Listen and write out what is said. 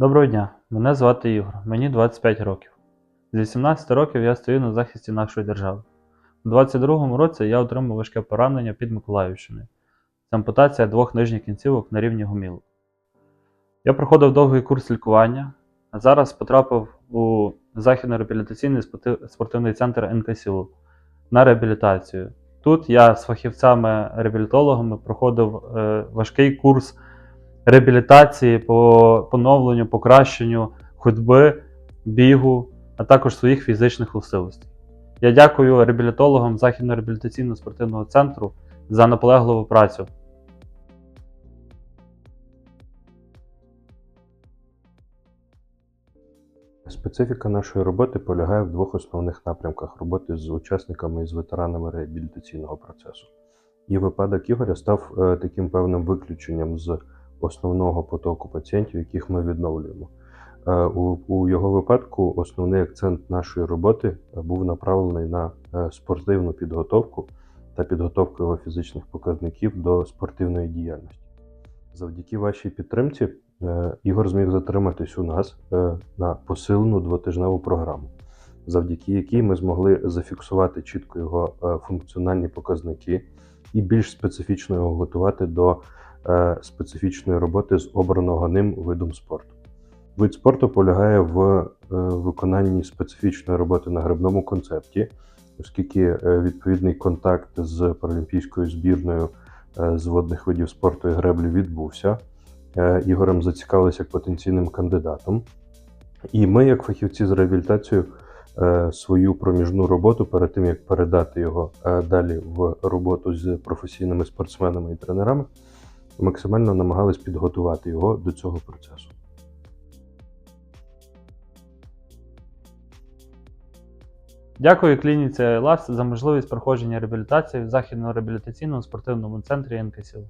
Доброго дня, мене звати Ігор, мені 25 років. З 18 років я стою на захисті нашої держави. У 22-му році я отримав важке поранення під Миколаївщиною. Це ампутація двох нижніх кінцівок на рівні гомілок. Я проходив довгий курс лікування, а зараз потрапив у західно-реабілітаційний спортивний центр НКСУ на реабілітацію. Тут я з фахівцями-реабілітологами проходив е, важкий курс реабілітації по поновленню, покращенню ходьби, бігу, а також своїх фізичних властивостей. Я дякую реабілітологам Західно-реабілітаційного спортивного центру за наполегливу працю. Специфіка нашої роботи полягає в двох основних напрямках роботи з учасниками і з ветеранами реабілітаційного процесу. І випадок Ігоря став е, таким певним виключенням з основного потоку пацієнтів, яких ми відновлюємо. Е, У, його випадку основний акцент нашої роботи е, був направлений на е, спортивну підготовку та підготовку його фізичних показників до спортивної діяльності. Завдяки вашій підтримці Ігор зміг затриматись у нас на посилену двотижневу програму, завдяки якій ми змогли зафіксувати чітко його функціональні показники і більш специфічно його готувати до специфічної роботи з обраного ним видом спорту. Вид спорту полягає в е, виконанні специфічної роботи на грибному концепті, оскільки е, відповідний контакт з паралімпійською збірною е, з водних видів спорту і греблі відбувся. Е, Ігорем зацікавилися як потенційним кандидатом. І ми, як фахівці з реабілітацією, е, свою проміжну роботу перед тим, як передати його е, далі в роботу з професійними спортсменами і тренерами, максимально намагались підготувати його до цього процесу. Дякую клініці ЛАС за можливість проходження реабілітації в Західно-реабілітаційному спортивному центрі НКСУ.